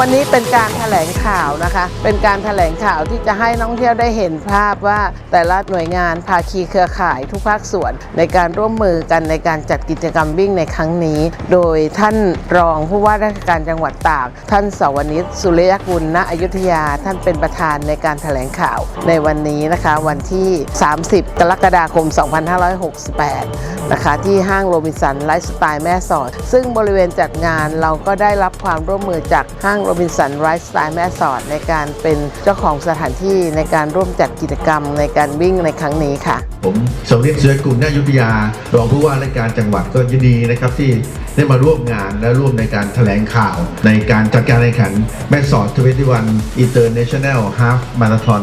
วันนี้เป็นการแถลงข่าวนะคะ เป็นการแถลงข่าวที่จะให้นักท่องเที่ยวได้เห็นภาพว่าแต่ละหน่วยงานภาคีเครือข่ายทุกภาคส่วน ในการร่วมมือกันในการจัดกิจกรรมวิ่งในครั้งนี้ โดยท่านรองผู้ว่าราชการจังหวัดตาก ท่านสวนิชสุริยกุลณอยุธยา ท่านเป็นประธานในการแถลงข่าว ในวันนี้นะคะวันที่ 30 กรกฎาคม 2568 นะคะที่ห้างโรบินสันไลฟ์สไตล์แม่สอด ซึ่งบริเวณจัดงานเราก็ได้รับความร่วมมือจากห้างโรบินสันไลฟ์สไตล์แม่สอดในการเป็นเจ้าของสถานที่ในการร่วมจัดกิจกรรมในการวิ่งในครั้งนี้ค่ะ ผมสมเด็จเสือกุลนายุทธยารองผู้ว่าราชการจังหวัดก็ยินดีนะครับที่ได้มาร่วมงานและร่วมในการแถลงข่าว ในการจัดการแข่งขันแม่สอด21 International Half Marathon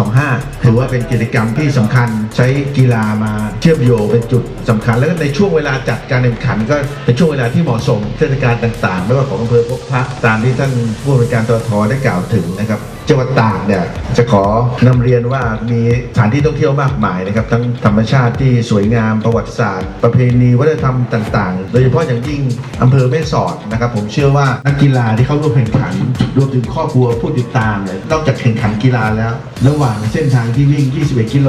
2025 ถือว่าเป็นกิจกรรมที่สำคัญใช้กีฬามาเชื่อมโยงเป็นจุดสำคัญ แล้วก็ในช่วงเวลาจัดการแข่งขัน ก็เป็นช่วงเวลาที่เหมาะสมเทศกาลต่างๆ ไม่ว่าของอำเภอพบพระตามที่ท่านผู้บริการตทได้กล่าวถึงนะครับจังหวัดตากเนี่ยจะขอนำเรียนว่ามีสถานที่ท่องเที่ยวมากมายนะครับทั้งธรรมชาติที่สวยงามประวัติศาสตร์ ประเพณีวัฒนธรรมต่างๆ โดยเฉพาะอย่างยิ่งอำเภอแม่สอดนะครับ ผมเชื่อว่านักกีฬาที่เข้าร่วมแข่งขัน รวมถึงครอบครัวผู้ติดตามเนี่ยนอกจากแข่งขันกีฬาแล้ว ระหว่างเส้นทางที่วิ่ง 21 กิโล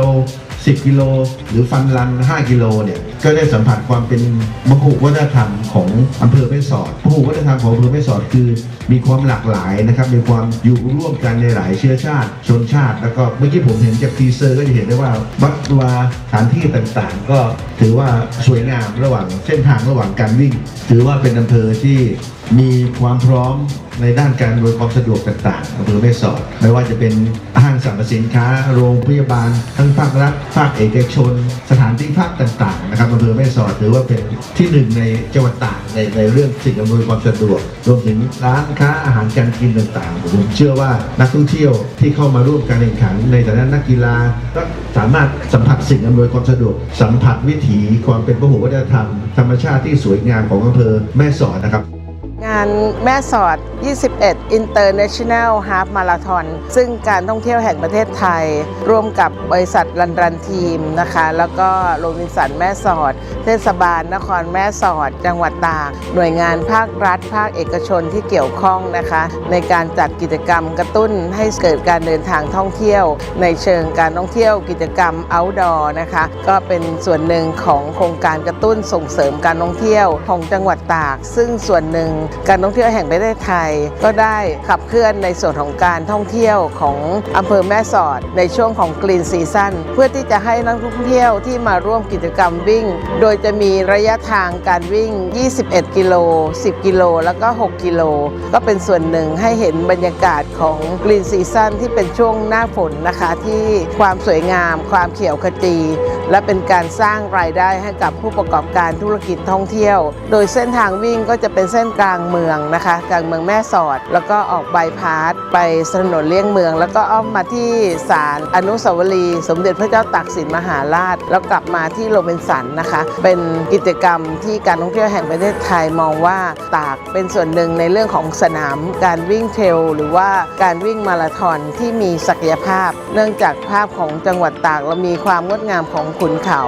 10 กิโล หรือฟันรัน 5 กิโลเนี่ยก็ได้สัมผัสความเป็นมหุวัฒนธรรมของอำเภอแม่สอดมหุวัฒนธรรมของอำเภอแม่สอดคือ มีความหลากหลายนะครับมีความอยู่ร่วมกันในหลายเชื้อชาติ ชนชาติ แล้วก็เมื่อกี้ผมเห็นจากทีเซอร์ก็จะเห็นได้ว่าวัดวาสถานที่ต่างๆ ก็ถือว่าสวยงามระหว่างเส้นทางระหว่างการวิ่ง ถือว่าเป็นอำเภอที่ มีความพร้อมในด้านการอำนวยความสะดวกต่างๆอำเภอแม่สอดไม่ว่าจะเป็นห้างสรรพสินค้า โรงพยาบาล ทั้งภาครัฐภาคเอกชน สถานที่ภาคต่างๆนะครับอำเภอแม่สอดถือว่าเป็นที่หนึ่งในจังหวัดต่ากในในเรื่องสิ่งอำนวยความสะดวก รวมถึงร้านค้าอาหารการกินต่างๆ ผมเชื่อว่านักท่องเที่ยวที่เข้ามาร่วมการแข่งขัน ในฐานะนักกีฬาก็สามารถสัมผัสสิ่งอำนวยความสะดวก สัมผัสวิถีความเป็นพหุวัฒนธรรม ธรรมชาติที่สวยงามของอำเภอแม่สอดนะครับ งานแม่สอด 21 International Half Marathon ซึ่งการท่องเที่ยวแห่งประเทศไทย ร่วมกับบริษัทรันรันทีมนะคะ แล้วก็โรบินสันแม่สอด เทศบาลนครแม่สอด จังหวัดตาก หน่วยงานภาครัฐ ภาคเอกชนที่เกี่ยวข้องนะคะ ในการจัดกิจกรรมกระตุ้นให้เกิดการเดินทางท่องเที่ยว ในเชิงการท่องเที่ยวกิจกรรม outdoor นะคะ ก็เป็นส่วนหนึ่งของโครงการกระตุ้นส่งเสริมการท่องเที่ยวของจังหวัดตาก ซึ่งส่วนหนึ่งการท่องเที่ยวแห่งประเทศไทย ก็ได้ขับเคลื่อนในส่วนของการท่องเที่ยวของอำเภอแม่สอด ในช่วงของกรีนซีซั่นเพื่อที่จะให้นักท่องเที่ยวที่มาร่วมกิจกรรมวิ่ง โดยจะมีระยะทางการวิ่ง 21 กิโล 10 กิโล แล้วก็ 6 กิโล ก็เป็นส่วนหนึ่งให้เห็นบรรยากาศของกรีนซีซั่นที่เป็นช่วงหน้าฝนนะคะที่ความสวยงาม ความเขียวขจี และเป็นการสร้างรายได้ให้กับผู้ประกอบการธุรกิจท่องเที่ยว โดยเส้นทางวิ่งก็จะเป็นเส้นกลางเมืองนะคะ กลางเมืองแม่สอด แล้วก็ออกบายพาสไปถนนเลี่ยงเมือง แล้วก็อ้อมมาที่ศาลอนุสาวรีย์สมเด็จพระเจ้าตากสินมหาราช แล้วกลับมาที่โรบินสันนะคะ เป็นกิจกรรมที่การท่องเที่ยวแห่งประเทศไทยมองว่าตากเป็นส่วนหนึ่งในเรื่องของสนามการวิ่งเทรลหรือว่าการวิ่งมาราธอนที่มีศักยภาพ เนื่องจากภาพของจังหวัดตากเรามีความงดงามของขุนเขา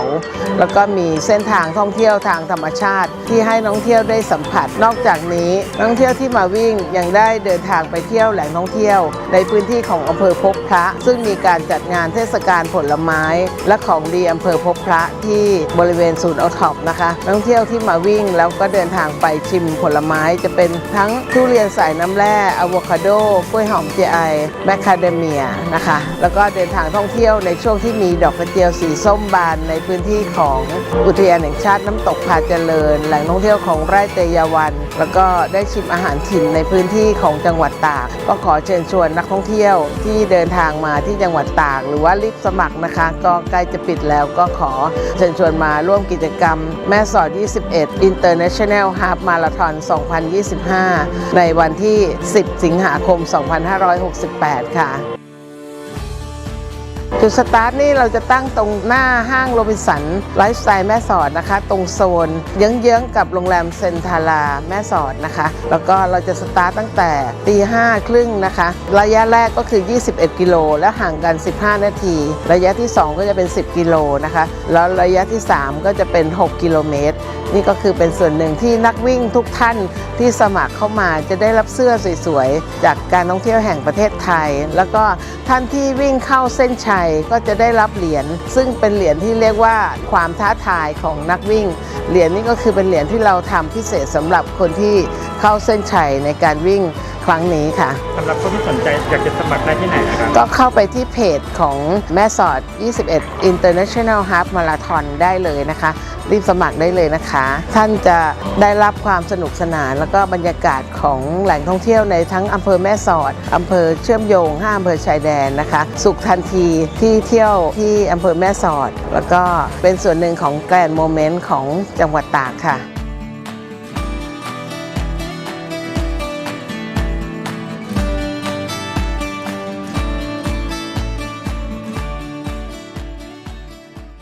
แล้วก็มีเส้นทางท่องเที่ยวทางธรรมชาติ ที่ให้นักท่องเที่ยวได้สัมผัส นอกจากนี้นักท่องเที่ยวที่มาวิ่งยังได้เดินทางไปเที่ยวแหล่งท่องเที่ยว ในพื้นที่ของอำเภอพบพระ ซึ่งมีการจัดงานเทศกาลผลไม้ และของดีอำเภอพบพระที่บริเวณศูนย์ออท็อปนะคะนักท่องเที่ยวที่มาวิ่งแล้วก็เดินทางไปชิมผลไม้จะเป็นทั้งทุเรียนสายน้ำแร่อะโวคาโดกล้วยหอมเจไอแมคคาเดเมียนะคะแล้วก็เดินทางท่องเที่ยวในช่วงที่มีดอกกระเจียวสีส้มบานในพื้นที่ของอุทยานแห่งชาติน้ำตกพาเจริญ แหล่งท่องเที่ยวของไร่เตยวัน แล้วก็ได้ชิมอาหารถิ่นในพื้นที่ของจังหวัดตาก ก็ขอเชิญชวนนักท่องเที่ยวที่เดินทางมาที่จังหวัดตาก หรือว่ารีบสมัครนะคะ ก็ใกล้จะปิดแล้วก็ขอเชิญชวนมาร่วมกิจกรรม แม่สอด 21 International Half Marathon 2025 ในวันที่ 10 สิงหาคม 2568 ค่ะ จุดสตาร์ทนี่เราจะตั้งตรงหน้าห้างโรบินสันไลฟ์สไตล์แม่สอดนะคะ ตรงโซนเยื้องๆกับโรงแรมเซนทาราแม่สอดนะคะ แล้วก็เราจะสตาร์ทตั้งแต่ตีห้าครึ่งนะคะ ระยะแรกก็คือ 21 กิโลและห่างกัน 15 นาที ระยะที่ 2 ก็จะเป็น 10 กิโลนะคะ แล้วระยะที่ 3 ก็จะเป็น 6 กิโลเมตรนี่ก็คือเป็นส่วนหนึ่งที่นักวิ่งทุกท่านที่สมัครเข้ามาจะได้รับเสื้อสวยๆ จากการท่องเที่ยวแห่งประเทศไทย แล้วก็ท่านที่วิ่งเข้าเส้นชัยก็จะได้รับเหรียญซึ่งเป็นเหรียญที่เรียกว่าความท้าทายของนักวิ่ง เหรียญนี้ก็คือเป็นเหรียญที่เราทำพิเศษสำหรับคนที่เข้าเส้นชัยในการวิ่ง ครั้งนี้ค่ะสำหรับคนที่สนใจอยากจะสมัครได้ที่ไหนนะครับ ก็เข้าไปที่เพจของแม่สอด 21 International Half Marathon ได้เลยนะคะ รีบสมัครได้เลยนะคะ ท่านจะได้รับความสนุกสนาน แล้วก็บรรยากาศของแหล่งท่องเที่ยวในทั้งอำเภอแม่สอดอำเภอเชื่อมโยง 5อำเภอชายแดนนะคะ สุขทันทีที่เที่ยวที่อำเภอแม่สอด แล้วก็เป็นส่วนหนึ่งของแกรนด์โมเมนต์ของจังหวัดตากค่ะ